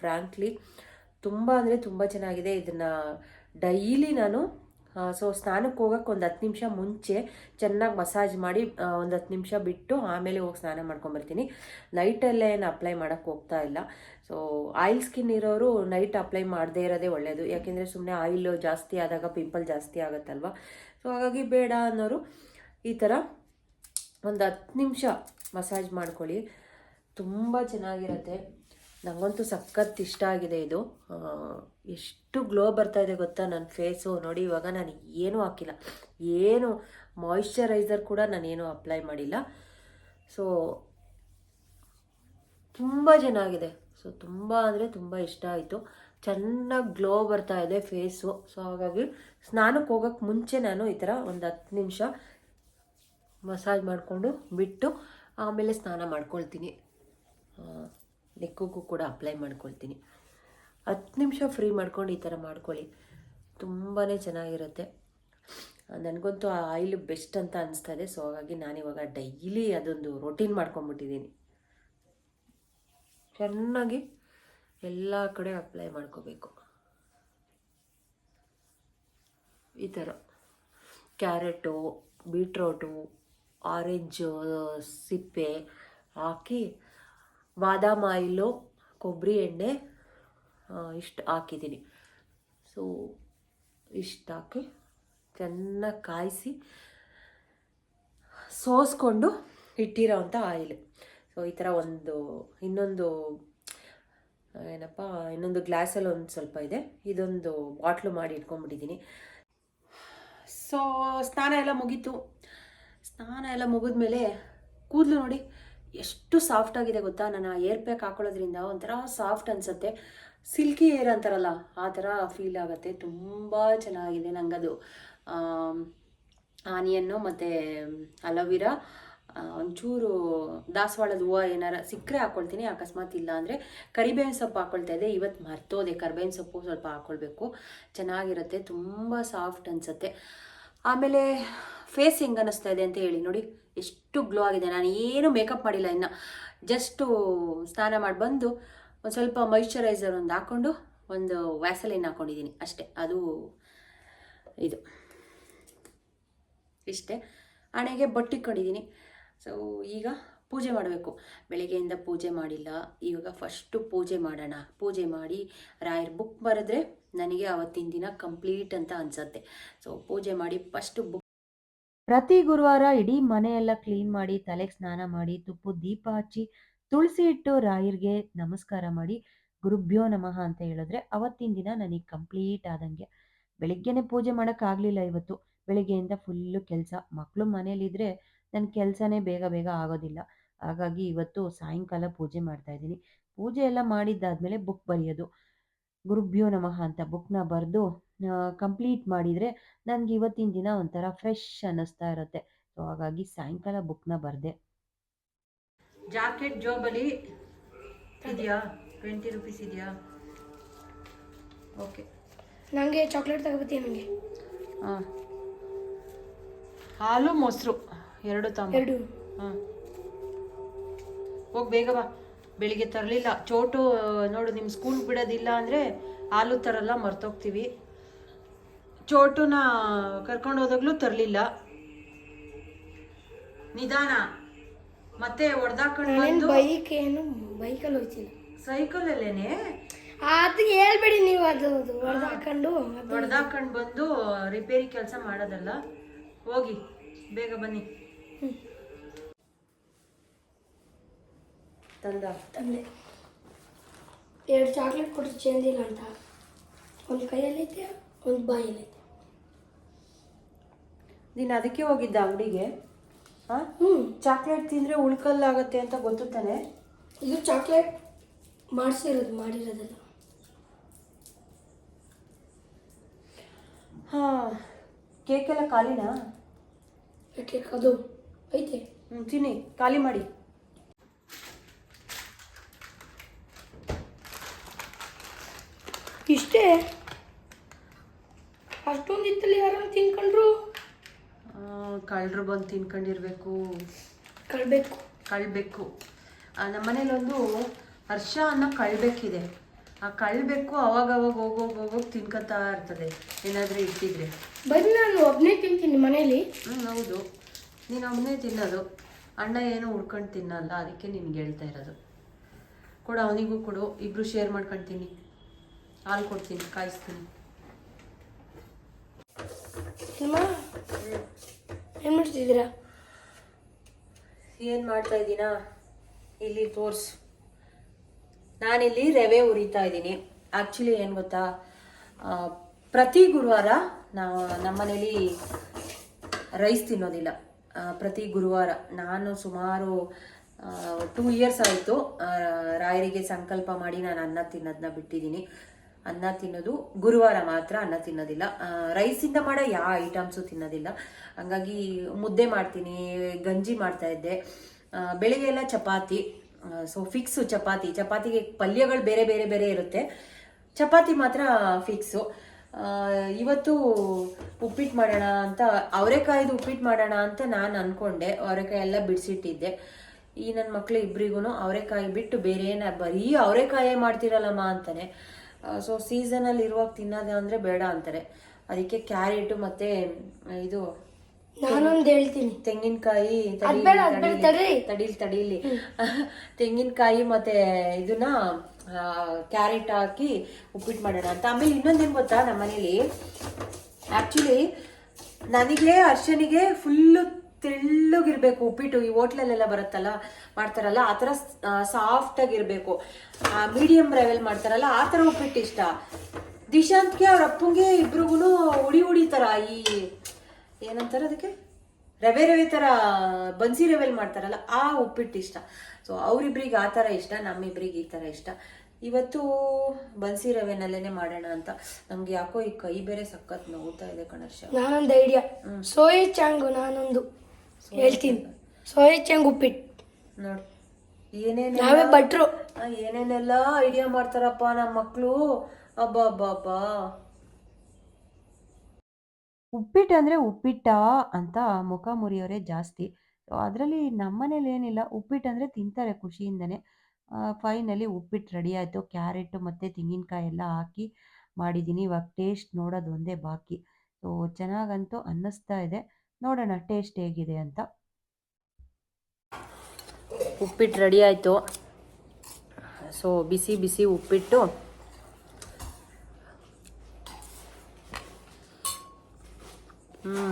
ಫ್ರ್ಯಾಂಕ್ಲಿ ತುಂಬ ಅಂದರೆ ತುಂಬ ಚೆನ್ನಾಗಿದೆ. ಇದನ್ನು ಡೈಲಿ ನಾನು ಸೊ ಸ್ನಾನಕ್ಕೆ ಹೋಗೋಕೆ ಒಂದು ಹತ್ತು ನಿಮಿಷ ಮುಂಚೆ ಚೆನ್ನಾಗಿ ಮಸಾಜ್ ಮಾಡಿ ಒಂದು ಹತ್ತು ನಿಮಿಷ ಬಿಟ್ಟು ಆಮೇಲೆ ಹೋಗಿ ಸ್ನಾನ ಮಾಡ್ಕೊಂಬರ್ತೀನಿ. ನೈಟಲ್ಲೇ ಏನು ಅಪ್ಲೈ ಮಾಡೋಕ್ಕೆ ಹೋಗ್ತಾ ಇಲ್ಲ. ಸೊ ಆಯಿಲ್ ಸ್ಕಿನ್ ಇರೋರು ನೈಟ್ ಅಪ್ಲೈ ಮಾಡದೇ ಇರೋದೇ ಒಳ್ಳೆಯದು ಯಾಕೆಂದರೆ ಸುಮ್ಮನೆ ಆಯಿಲ್ ಜಾಸ್ತಿ ಆದಾಗ ಪಿಂಪಲ್ ಜಾಸ್ತಿ ಆಗುತ್ತಲ್ವ? ಸೊ ಹಾಗಾಗಿ ಬೇಡ ಅನ್ನೋರು ಈ ಥರ ಒಂದು ಹತ್ತು ನಿಮಿಷ ಮಸಾಜ್ ಮಾಡ್ಕೊಳ್ಳಿ. ತುಂಬ ಚೆನ್ನಾಗಿರುತ್ತೆ. ನನಗಂತೂ ಸಖತ್ ಇಷ್ಟ ಆಗಿದೆ ಇದು. ಎಷ್ಟು ಗ್ಲೋ ಬರ್ತಾ ಇದೆ ಗೊತ್ತಾ ನನ್ನ ಫೇಸು. ನೋಡಿ, ಇವಾಗ ನಾನು ಏನು ಹಾಕಿಲ್ಲ. ಏನು ಮಾಯಿಶ್ಚರೈಸರ್ ಕೂಡ ನಾನೇನು ಅಪ್ಲೈ ಮಾಡಿಲ್ಲ. ಸೊ ತುಂಬ ಚೆನ್ನಾಗಿದೆ. ಸೊ ತುಂಬ ಅಂದರೆ ತುಂಬ ಇಷ್ಟ ಆಯಿತು. ಚೆನ್ನಾಗಿ ಗ್ಲೋ ಬರ್ತಾ ಇದೆ ಫೇಸು. ಸೊ ಹಾಗಾಗಿ ಸ್ನಾನಕ್ಕೆ ಹೋಗೋಕ್ಕೆ ಮುಂಚೆ ನಾನು ಈ ಥರ ಒಂದು ಹತ್ತು ನಿಮಿಷ ಮಸಾಜ್ ಮಾಡಿಕೊಂಡು ಬಿಟ್ಟು ಆಮೇಲೆ ಸ್ನಾನ ಮಾಡ್ಕೊಳ್ತೀನಿ. ನೆಕ್ಕಿಗೂ ಕೂಡ ಅಪ್ಲೈ ಮಾಡ್ಕೊಳ್ತೀನಿ. ಹತ್ತು ನಿಮಿಷ ಫ್ರೀ ಮಾಡ್ಕೊಂಡು ಈ ಥರ ಮಾಡ್ಕೊಳ್ಳಿ. ತುಂಬಾ ಚೆನ್ನಾಗಿರುತ್ತೆ. ನನಗಂತೂ ಆ ಆಯಿಲ್ ಬೆಸ್ಟ್ ಅಂತ ಅನಿಸ್ತಾ ಇದೆ. ಸೊ ಹಾಗಾಗಿ ನಾನಿವಾಗ ಡೈಲಿ ಅದೊಂದು ರೊಟೀನ್ ಮಾಡ್ಕೊಂಬಿಟ್ಟಿದ್ದೀನಿ ಚೆನ್ನಾಗಿ ಎಲ್ಲ ಕಡೆ ಅಪ್ಲೈ ಮಾಡ್ಕೋಬೇಕು. ಈ ಥರ. ಕ್ಯಾರೆಟು, ಬೀಟ್ರೋಟು, ಆರೆಂಜು, ಸಿಪ್ಪೆ ಹಾಕಿ ಬಾದಾಮ್ ಆಯಿಲು ಕೊಬ್ಬರಿ ಎಣ್ಣೆ ಇಷ್ಟು ಹಾಕಿದ್ದೀನಿ ಸೊ ಇಷ್ಟು ಹಾಕಿ ಚೆನ್ನಾಗಿ ಕಾಯಿಸಿ ಸೋಸ್ಕೊಂಡು ಇಟ್ಟಿರೋವಂಥ ಆಯಿಲ್. ಸೊ ಈ ಥರ ಒಂದು, ಇನ್ನೊಂದು, ಏನಪ್ಪ, ಇನ್ನೊಂದು ಗ್ಲಾಸಲ್ಲಿ ಒಂದು ಸ್ವಲ್ಪ ಇದೆ. ಇದೊಂದು ಬಾಟ್ಲು ಮಾಡಿ ಇಟ್ಕೊಂಡ್ಬಿಟ್ಟಿದ್ದೀನಿ ಸೊ ಸ್ನಾನ ಎಲ್ಲ ಮುಗೀತು. ಸ್ನಾನ ಎಲ್ಲ ಮುಗಿದ್ಮೇಲೆ ಕೂದಲು ನೋಡಿ. ಎಷ್ಟು ಸಾಫ್ಟ್ ಆಗಿದೆ ಗೊತ್ತಾ? ನಾನು ಆ ಏರ್ ಪ್ಯಾಕ್ ಹಾಕೊಳ್ಳೋದ್ರಿಂದ ಒಂಥರ ಸಾಫ್ಟ್ ಅನ್ಸುತ್ತೆ. ಸಿಲ್ಕಿ ಏರ್ ಅಂತಾರಲ್ಲ, ಆ ಥರ ಫೀಲ್ ಆಗುತ್ತೆ. ತುಂಬ ಚೆನ್ನಾಗಿದೆ ನನಗದು ಆನಿಯನ್ನು ಮತ್ತು ಅಲೋವಿರಾ ಒಂಚೂರು ದಾಸವಾಳದ ಹೂವು ಏನಾರ ಸಿಕ್ಕರೆ ಹಾಕ್ಕೊಳ್ತೀನಿ ಅಕಸ್ಮಾತ್ ಇಲ್ಲ ಅಂದರೆ ಕರಿಬೇವಿನ ಸೊಪ್ಪು ಹಾಕ್ಕೊಳ್ತಾ ಇದ್ದೆ. ಇವತ್ತು ಮರ್ತೋದೆ, ಕರಿಬೇವಿನ ಸೊಪ್ಪು ಸ್ವಲ್ಪ ಹಾಕ್ಕೊಳ್ಬೇಕು ಚೆನ್ನಾಗಿರುತ್ತೆ, ತುಂಬ ಸಾಫ್ಟ್ ಅನಿಸುತ್ತೆ. ಆಮೇಲೆ ಫೇಸ್ ಹೆಂಗೆ ಅನ್ನಿಸ್ತಾ ಇದೆ ಅಂತ ಹೇಳಿ ನೋಡಿ. ಎಷ್ಟು ಗ್ಲೋ ಆಗಿದೆ. ನಾನು ಏನು ಮೇಕಪ್ ಮಾಡಿಲ್ಲ ಇನ್ನು. ಜಸ್ಟು ಸ್ನಾನ ಮಾಡಿ ಬಂದು ಒಂದು ಸ್ವಲ್ಪ ಮಾಯಿಶ್ಚರೈಸರ್ ಒಂದು ಹಾಕ್ಕೊಂಡು ಒಂದು ವ್ಯಾಸಲಿನ್ ಹಾಕ್ಕೊಂಡಿದ್ದೀನಿ ಅಷ್ಟೇ. ಅದು ಇದು. ಇಷ್ಟೇ. ಹಣೆಗೆ ಬಟ್ಟಿಕೊಂಡಿದ್ದೀನಿ ಸೊ ಈಗ ಪೂಜೆ ಮಾಡಬೇಕು. ಬೆಳಗ್ಗೆಯಿಂದ ಪೂಜೆ ಮಾಡಿಲ್ಲ. ಇವಾಗ ಫಸ್ಟು ಪೂಜೆ ಮಾಡೋಣ. ಪೂಜೆ ಮಾಡಿ ರಾಯರ್ ಬುಕ್ ಬರೆದ್ರೆ ನನಗೆ ಅವತ್ತಿನ ದಿನ ಕಂಪ್ಲೀಟ್ ಅಂತ ಅನ್ಸತ್ತೆ. ಸೊ ಪೂಜೆ ಮಾಡಿ ಫಸ್ಟು ಬುಕ್ ಪ್ರತಿ ಗುರುವಾರ ಇಡೀ ಮನೆಯೆಲ್ಲ ಕ್ಲೀನ್ ಮಾಡಿ ತಲೆಗೆ ಸ್ನಾನ ಮಾಡಿ ತುಪ್ಪದ ದೀಪ ಹಚ್ಚಿ, ತುಳಸಿ ಇಟ್ಟು ರಾಯರ್ಗೆ ನಮಸ್ಕಾರ ಮಾಡಿ, ಗುರುಭ್ಯೋ ನಮಃ ಅಂತ ಹೇಳಿದ್ರೆ ಅವತ್ತಿನ ದಿನ ನನಗೆ ಕಂಪ್ಲೀಟ್ ಆದಂಗೆ. ಬೆಳಿಗ್ಗೆನೆ ಪೂಜೆ ಮಾಡೋಕ್ಕಾಗಲಿಲ್ಲ ಇವತ್ತು. ಬೆಳಿಗ್ಗೆಯಿಂದ ಫುಲ್ಲು ಕೆಲಸ. ಮಕ್ಕಳು ಮನೇಲಿದ್ರೆ ನನ್ನ ಕೆಲಸನೇ ಬೇಗ ಬೇಗ ಆಗೋದಿಲ್ಲ. ಹಾಗಾಗಿ ಇವತ್ತು ಸಾಯಂಕಾಲ ಪೂಜೆ ಮಾಡ್ತಾ ಇದ್ದೀನಿ. ಪೂಜೆ ಎಲ್ಲ ಮಾಡಿದ್ದಾದ್ಮೇಲೆ ಬುಕ್ ಬರೆಯೋದು. ಗುರುಭ್ಯೋ ನಮಃ ಅಂತ ಬುಕ್ನ ಬರೆದು ಕಂಪ್ಲೀಟ್ ಮಾಡಿದರೆ ನನಗೆ ಇವತ್ತಿನ ದಿನ ಒಂಥರ ಫ್ರೆಶ್ ಅನ್ನಿಸ್ತಾ ಇರುತ್ತೆ. ಸೊ ಹಾಗಾಗಿ ಸಾಯಂಕಾಲ ಬುಕ್ನ ಬರೆದೆ. ಜಾಕೆಟ್ ಜೋಬಲ್ಲಿ ಇದೆಯಾ? ಟ್ವೆಂಟಿ ರುಪೀಸ್ ಇದೆಯಾ? ಓಕೆ ನನಗೆ ಚಾಕ್ಲೇಟ್ ತಗೋಬತ್ತೀಯ ನನಗೆ ಹಾಂ ಹಾಲು ಮೊಸರು ಎರಡು ತಮ್ಮ ಎರಡು. ಹಾಂ. ಹೋಗಿ ಬೇಗ ಬಾ. ಬೆಳಿಗ್ಗೆ ತರಲಿಲ್ಲ. ಚೋಟು ನೋಡು ನಿಮ್ಮ ಸ್ಕೂಲ್ ಬಿಡೋದಿಲ್ಲ ಅಂದರೆ ಹಾಲು ತರಲ್ಲ ಮರ್ತೋಗ್ತೀವಿ. ಚೋಟುನ ಕರ್ಕೊಂಡು ಹೋದಾಗ್ಲೂ ತರಲಿಲ್ಲ. ನಿಧಾನ. ಮತ್ತೆ ಹೊಡೆದಾಕೊಂಡು ಬೈಕ್ ಏನು ಬೈಕಲ್ಲಿ ಹೋಯ್ತಿಲ್ಲ. ಸೈಕಲಲ್ಲೇನೆ? ಅದು ಹೇಳ್ಬೇಡಿ ನೀವು ಅದು ಹೊಡೆದಾಕೊಂಡು ಹೊಡೆದಾಕೊಂಡು ಬಂದು ರಿಪೇರಿ ಕೆಲಸ ಮಾಡೋದಲ್ಲ. ಹೋಗಿ ಬೇಗ ಬನ್ನಿ. ತಂದ. ತಂದೆ. ಎರಡು ಚಾಕ್ಲೇಟ್ ಕೊಟ್ಟರೆ ಚೇಂಜ್ ಇಲ್ಲ ಅಂತ. ಒಂದು ಕೈಯಲ್ಲೈತೆ ಒಂದು ಬಾಯಲ್ಲೈತೆ ನೀನು ಅದಕ್ಕೆ ಹೋಗಿದ್ದ ಅಂಗಡಿಗೆ ಹಾಂ ಹ್ಞೂ ಚಾಕ್ಲೇಟ್ ತಿಂದರೆ ಉಳ್ಕಲ್ಲಾಗತ್ತೆ ಅಂತ ಗೊತ್ತು ತಾನೆ? ಇದು ಚಾಕ್ಲೇಟ್ ಮಾಡಿಸಿರೋದು ಮಾಡಿರೋದಲ್ಲ. ಹಾಂ ಕೇಕೆಲ್ಲ ಖಾಲಿನಾ? ಕೇಕ್ ಅದು ಐತೆ. ಹ್ಞೂ ತಿನ್ನಿ ಖಾಲಿ ಮಾಡಿ ಇಷ್ಟೇ ಅಷ್ಟೊಂದು ಇತ್ತಲ್ಲಿ ಯಾರನ್ನ ತಿನ್ಕೊಂಡ್ರು ಕಳ್ಳರು ಬಂದು ತಿನ್ಕೊಂಡಿರ್ಬೇಕು. ಕಳ್ಬೇಕು. ಕಳ್ಬೇಕು. ನಮ್ಮ ಮನೇಲೊಂದು ಹರ್ಷ ಅನ್ನೋ ಕಳ್ಬೇಕಿದೆ. ಆ ಕಳ್ಬೇಕು ಅವಾಗ ಅವಾಗ ಹೋಗೋಗಿ ಹೋಗೋಗಿ ತಿನ್ಕೊತಾ ಇರ್ತದೆ. ಏನಾದರೂ ಇಟ್ಟಿದ್ರೆ. ಬರೀ ನಾನು ಒಬ್ಬನೇ ತಿಂತೀನಿ ಮನೇಲಿ. ಹ್ಞೂ ಹೌದು. ನೀನು ಅವನೇ ತಿನ್ನೋದು. ಅಣ್ಣ ಏನು ಉಡ್ಕೊಂಡು ತಿನ್ನಲ್ಲ. ಅದಕ್ಕೆ ನಿನ್ಗೆ ಹೇಳ್ತಾ ಇರೋದು. ಕೊಡು ಅವನಿಗೂ ಕೊಡು. ಇಬ್ರು ಶೇರ್ ಮಾಡ್ಕೊಳ್ತೀನಿ ಹಾಲು ಕೊಡ್ತೀನಿ ಕಾಯಿಸ್ತೀನಿ. ಏನ್ ಮಾಡ್ತಿದ್ದೀರಾ? ಏನು ಮಾಡ್ತಾ ಇದ್ದೀನಾ? ಇಲ್ಲಿ ತೋರ್ಸು. ನಾನಿಲ್ಲಿ ರವೆ ಉರಿತಾ ಇದ್ದೀನಿ. ಆ್ಯಕ್ಚುಲಿ ಏನು ಗೊತ್ತಾ? ಪ್ರತಿ ಗುರುವಾರ ನಾವು ನಮ್ಮನೇಲಿ ರೈಸ್ ತಿನ್ನೋದಿಲ್ಲ. ಪ್ರತಿ ಗುರುವಾರ. ನಾನು ಸುಮಾರು ಟೂ ಇಯರ್ಸ್ ಆಯಿತು ರಾಯರಿಗೆ ಸಂಕಲ್ಪ ಮಾಡಿ ನಾನು ಅನ್ನ ತಿನ್ನೋದನ್ನ ಬಿಟ್ಟಿದ್ದೀನಿ. ಅನ್ನ ತಿನ್ನೋದು, ಗುರುವಾರ ಮಾತ್ರ ಅನ್ನ ತಿನ್ನೋದಿಲ್ಲ. ರೈಸಿಂದ ಮಾಡೋ ಯಾವ ಐಟಮ್ಸು ತಿನ್ನೋದಿಲ್ಲ. ಹಂಗಾಗಿ ಮುದ್ದೆ ಮಾಡ್ತೀನಿ, ಗಂಜಿ ಮಾಡ್ತಾ ಇದ್ದೆ. ಬೆಳಿಗ್ಗೆ ಎಲ್ಲ ಚಪಾತಿ. So fix chapati. ಚಪಾತಿಗೆ ಪಲ್ಯಗಳು ಬೇರೆ ಬೇರೆ ಬೇರೆ ಇರುತ್ತೆ. ಚಪಾತಿ ಮಾತ್ರ ಫಿಕ್ಸು ಇವತ್ತು ಉಪ್ಪಿಟ್ಟು ಮಾಡೋಣ ಅಂತ, ಅವರೆಕಾಯ್ದು ಉಪ್ಪಿಟ್ಟು ಮಾಡೋಣ ಅಂತ ನಾನು ಅನ್ಕೊಂಡೆ. ಅವರೆಕಾಯಿ ಎಲ್ಲ ಬಿಡಿಸಿಟ್ಟಿದ್ದೆ. ಈ ನನ್ನ ಮಕ್ಕಳು ಇಬ್ಬರಿಗೂ ಅವರೆಕಾಯಿ ಬಿಟ್ಟು ಬೇರೆ ಏನಾರು ಬರೀ ಅವರೆಕಾಯೇ ಮಾಡ್ತಿರಲ್ಲಮ್ಮ ಅಂತಾನೆ. ಸೊ ಸೀಸನಲ್ಲಿ ಇರುವಾಗ ತಿನ್ನೋದೇ ಅಂದರೆ ಬೇಡ ಅಂತಾರೆ. ಅದಕ್ಕೆ ಕ್ಯಾರೆಟು ಮತ್ತು ಇದು ನಾನೊಂದು ಹೇಳ್ತೀನಿ. ತೆಂಗಿನಕಾಯಿ. ತಡೀಲಿ ತಡೀಲಿ ತೆಂಗಿನಕಾಯಿ ಮತ್ತೆ ಇದನ್ನ ಕ್ಯಾರೆಟ್ ಹಾಕಿ ಉಪ್ಪಿಟ್ಟು ಮಾಡೋಣ ಅಂತ. ಆಮೇಲೆ ಇನ್ನೊಂದೇನು ಗೊತ್ತಾ ನಮ್ಮ ಮನೇಲಿ ಆ್ಯಕ್ಚುಲಿ ನನಗೆ ಅರ್ಶನಿಗೆ ಫುಲ್ಲು ತೆಳ್ಳಗಿರ್ಬೇಕು ಉಪ್ಪಿಟ್ಟು ಈ ಹೋಟ್ಲಲ್ಲೆಲ್ಲ ಬರುತ್ತಲ್ಲ ಮಾಡ್ತಾರಲ್ಲ ಆ ಥರ ಸಾಫ್ಟಾಗಿರಬೇಕು ಮೀಡಿಯಮ್ ರವೆಲ್ ಮಾಡ್ತಾರಲ್ಲ ಆ ಥರ ಉಪ್ಪಿಟ್ಟು ಇಷ್ಟ. ದಿಶಾಂತ್ಗೆ ಅವ್ರ ಅಪ್ಪಂಗೆ ಇಬ್ರಿಗೂ ಉಡಿ ಉಡಿ ಥರ ಈ ಏನಂತಾರೆ ಅದಕ್ಕೆ? ರವೆ ರವೆ ಥರ ಬನ್ಸಿ ರವೆಲ್ ಮಾಡ್ತಾರಲ್ಲ ಆ ಉಪ್ಪಿಟ್ಟು ಇಷ್ಟ. ಸೊ ಅವರಿಬ್ರಿಗೆ ಆ ಥರ ಇಷ್ಟ ನಮ್ಮಿಬ್ರಿಗೆ ಈ ಥರ ಇಷ್ಟ. ಇವತ್ತು ಬನ್ಸಿ ರವೆನಲ್ಲೇ ಮಾಡೋಣ ಅಂತ. ನಮ್ಗೆ ಯಾಕೋ ಈ ಕೈ ಬೇರೆ ಸಖತ್ ನೋಡ್ತಾ ಇದೆ ಕಣರ್ಷ. ನಾನೊಂದು ಐಡಿಯಾ ಸೋಯಿ ಚಾಂಗು ನಾನೊಂದು. ಹೇಳ್ತೀನಿ. ಸೋಯಿ ಚೆಂಗ್ ಉಪ್ಪಿಟ್ಟು. ನೋಡಿ. ಏನೇನು ನಾವೇ ಭಟ್ರು. ಏನೇನೆಲ್ಲ ಐಡಿಯಾ ಮಾಡ್ತಾರಪ್ಪ ನಮ್ಮ ಮಕ್ಕಳು ಅಬ್ಬಾ ಅಬ್ಬಾ ಅಬ್ಬಾ. ಉಪ್ಪಿಟ್ಟು ಅಂದರೆ ಉಪ್ಪಿಟ್ಟ ಅಂತ ಮುಖ ಮುರಿಯೋರೇ ಜಾಸ್ತಿ. ಸೊ ಅದರಲ್ಲಿ ನಮ್ಮನೇಲಿ ಏನಿಲ್ಲ ಉಪ್ಪಿಟ್ಟು ಅಂದರೆ ತಿಂತಾರೆ ಖುಷಿಯಿಂದನೇ. ಫೈನಲಿ ಉಪ್ಪಿಟ್ಟು ರೆಡಿ ಆಯಿತು. ಕ್ಯಾರೆಟು ಮತ್ತು ತೆಂಗಿನಕಾಯಿ ಎಲ್ಲ ಹಾಕಿ ಮಾಡಿದ್ದೀನಿ ಇವಾಗ ಟೇಸ್ಟ್ ನೋಡೋದು ಒಂದೇ ಬಾಕಿ. ಸೊ ಚೆನ್ನಾಗಂತೂ ಅನ್ನಿಸ್ತಾ ಇದೆ. ನೋಡೋಣ ಟೇಸ್ಟ್ ಹೇಗಿದೆ ಅಂತ. ಉಪ್ಪಿಟ್ಟು ರೆಡಿ ಆಯಿತು. ಸೊ, ಬಿಸಿ ಬಿಸಿ ಉಪ್ಪಿಟ್ಟು. ಹ್ಞೂ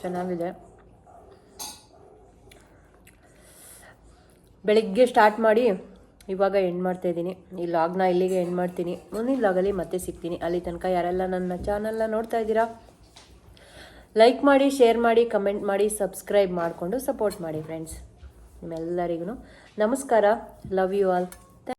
ಚೆನ್ನಾಗಿದೆ. ಬೆಳಿಗ್ಗೆ ಸ್ಟಾರ್ಟ್ ಮಾಡಿ ಇವಾಗ ಎಂಡ್ ಮಾಡ್ತಾ ಇದ್ದೀನಿ. ಈ ಲಾಗ್ನ ಇಲ್ಲಿಗೆ ಎಂಡ್ ಮಾಡ್ತೀನಿ. ಮುಂದಿನ ಲಾಗಲ್ಲಿ ಮತ್ತೆ ಸಿಗ್ತೀನಿ. ಅಲ್ಲಿ ತನಕ ಯಾರೆಲ್ಲ ನನ್ನ ಚಾನಲ್ನ ನೋಡ್ತಾ ಇದ್ದೀರಾ? ಲೈಕ್ ಮಾಡಿ ಶೇರ್ ಮಾಡಿ ಕಮೆಂಟ್ ಮಾಡಿ ಸಬ್ಸ್ಕ್ರೈಬ್ ಮಾಡಿಕೊಂಡು ಸಪೋರ್ಟ್ ಮಾಡಿ ಫ್ರೆಂಡ್ಸ್ ನಿಮ್ಮೆಲ್ಲರಿಗೂ ನಮಸ್ಕಾರ. Love you all